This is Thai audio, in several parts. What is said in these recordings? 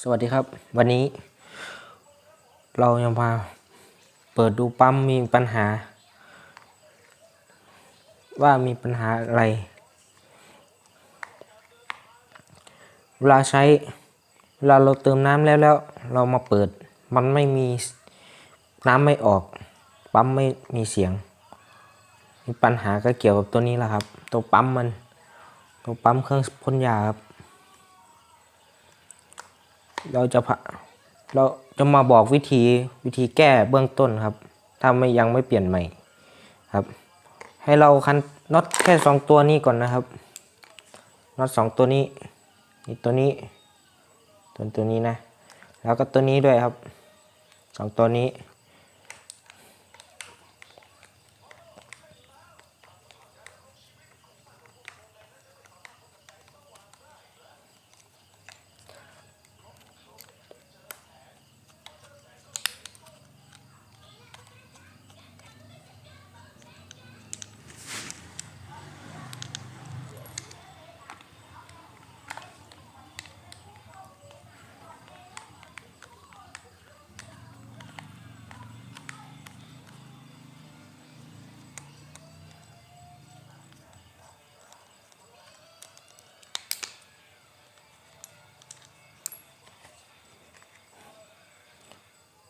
สวัสดีครับ วันนี้ เราจะมาเปิดดูปั๊มมีปัญหา ว่ามีปัญหาอะไร เวลาใช้ เวลาเราเติมน้ำแล้วแล้ว เรามาเปิด มันไม่มีน้ำไม่ออก ปั๊มไม่มีเสียง มีปัญหาก็เกี่ยวกับตัวนี้แหละครับ ตัวปั๊มมัน ตัวปั๊มเครื่องพ่นยาครับ เราจะเราจะมาบอกวิธีวิธีแก้เบื้องต้นครับ ถ้าไม่ยังไม่เปลี่ยนใหม่ครับ ให้เราคันน็อตแค่สองตัวนี้ก่อนนะครับน็อตสองตัวนี้นี่ตัวนี้ตัวตัวนี้นะ แล้วก็ตัวนี้ด้วยครับสองตัวนี้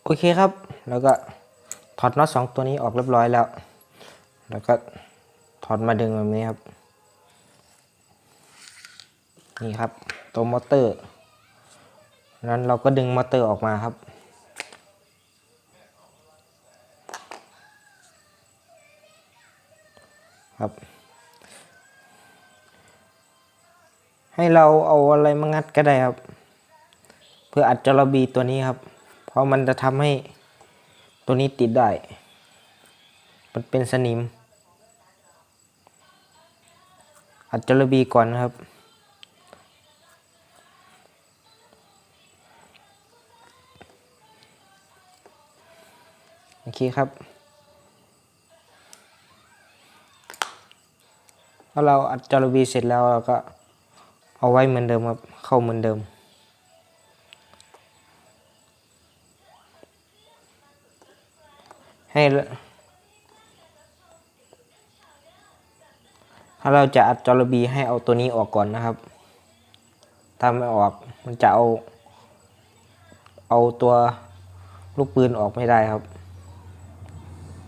โอเคครับ แล้วก็ถอดน็อตสองตัวนี้ออกเรียบร้อยแล้ว แล้วก็ถอดมาดึงแบบนี้ครับ นี่ครับ ตัวมอเตอร์ นั้นเราก็ดึงมอเตอร์ออกมาครับ ครับ ให้เราเอาอะไรมางัดก็ได้ครับ เพื่ออัดจระบีตัวนี้ครับ ราะมันจะทำให้ตัวนี้ติดได้ มันเป็นสนิม อัดจระบีก่อนนะครับ โอเคครับพอเราอัดจระบีเสร็จแล้วเราก็เอาไว้เหมือนเดิมครับ เข้าเหมือนเดิม ให้ถ้าเราจะอัดจระบีให้เอาตัวนี้ออกก่อนนะครับถ้าไม่ออกมันจะเอาเอาตัวลูกปืนออกไม่ได้ครับ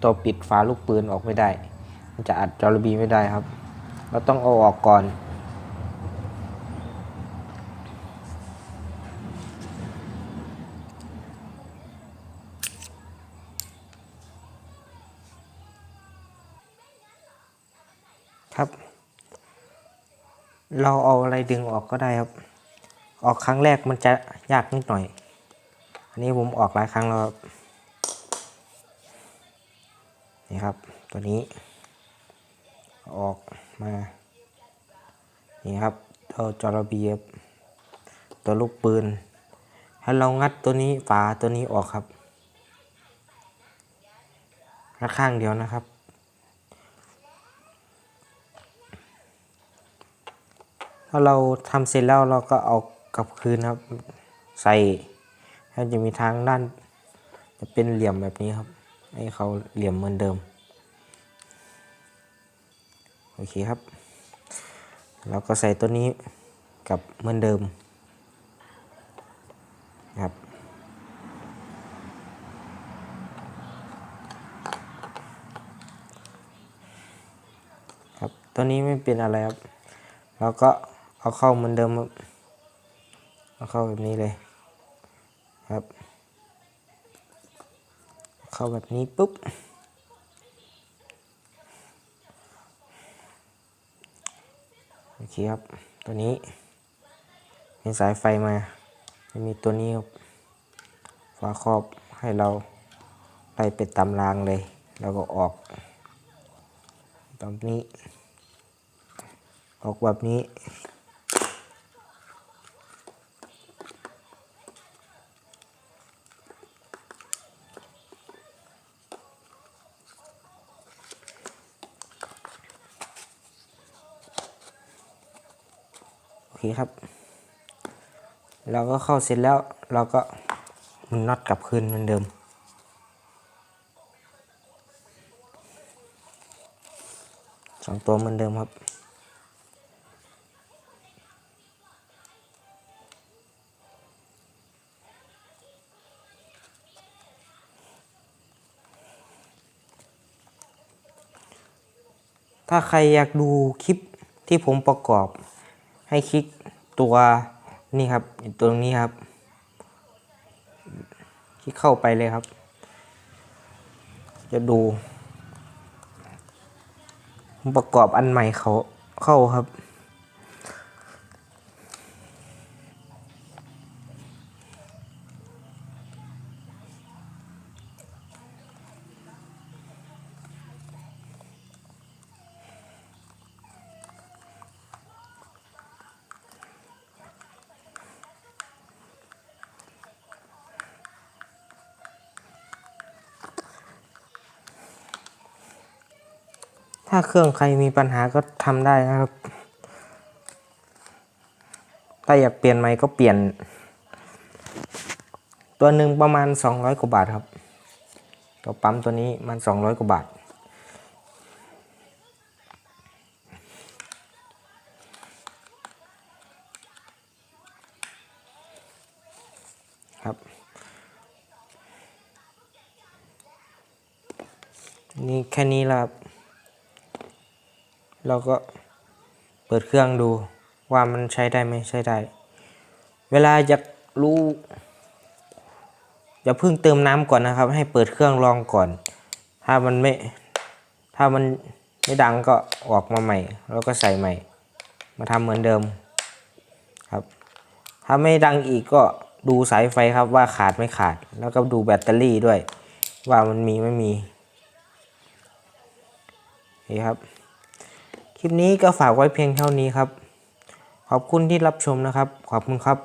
ตัวปิดฝาลูกปืนออกไม่ได้ มันจะอัดจระบีไม่ได้ครับ เราต้องเอาออกก่อน เราเอาอะไรดึงออกก็ได้ครับ ออกครั้งแรกมันจะยากนิดหน่อย อันนี้ผมออกหลายครั้งแล้วครับ นี่ครับ ตัวนี้ ออกมา นี่ครับตัวจระเบียบตัวลูกปืน ถ้าเรางัดตัวนี้ฝาตัวนี้ออกครับงัดข้างเดียวนะครับ พอเราทำเสร็จแล้วเราก็เอากลับคืนครับ ใส่ให้จะมีทางด้าน จะเป็นเหลี่ยมแบบนี้ครับ ให้เขาเหลี่ยมเหมือนเดิม โอเคครับ เราก็ใส่ตัวนี้กับเหมือนเดิมครับครับ ตัวนี้ไม่เป็นอะไรครับเราก็ เอาเข้าเหมือนเดิมครับเอาเข้าแบบนี้เลยครับ เข้าแบบนี้ปุ๊บโอเคครับตัวนี้เป็นสายไฟมาจะมีตัวนี้ครับฝาครอบให้เราไล่ไปตามรางเลย แล้วก็ออกแบบนี้ ออกแบบนี้ คครับ เราก็เข้าเสร็จแล้วเราก็มุนน็อตกลับคืนเหมือนเดิม สองตัวเหมือนเดิมครับถ้าใครอยากดูคลิปที่ผมประกอบให้คลิก ตัวนี่ครับตรงนี้ครับ ที่เข้าไปเลยครับ จะดูประกอบอันใหม่เขาเข้าครับ ถ้าเครื่องใครมีปัญหาก็ทำได้นะครับ ถ้าอยากเปลี่ยนใหม่ก็เปลี่ยน ตัวหนึ่งประมาณ 200 กว่าบาทครับ ตัวปั๊มตัวนี้มัน 200 กว่าบาท ครับ นี่แค่นี้ละครับ เราก็เปิดเครื่องดูว่ามันใช้ได้ไหมใช้ได้ เวลาอยากรู้อย่าเพิ่งเติมน้ำก่อนนะครับ ให้เปิดเครื่องลองก่อน ถ้ามันไม่ถ้ามันไม่ดังก็ออกมาใหม่ แล้วก็ใส่ใหม่ มาทำเหมือนเดิมครับ ถ้าไม่ดังอีกก็ดูสายไฟครับว่าขาดไม่ขาด แล้วก็ดูแบตเตอรี่ด้วย ว่ามันมีไม่มีนี่ครับ คลิปนี้ก็ฝากไว้เพียงเท่านี้ครับ ขอบคุณที่รับชมนะครับ ขอบคุณครับ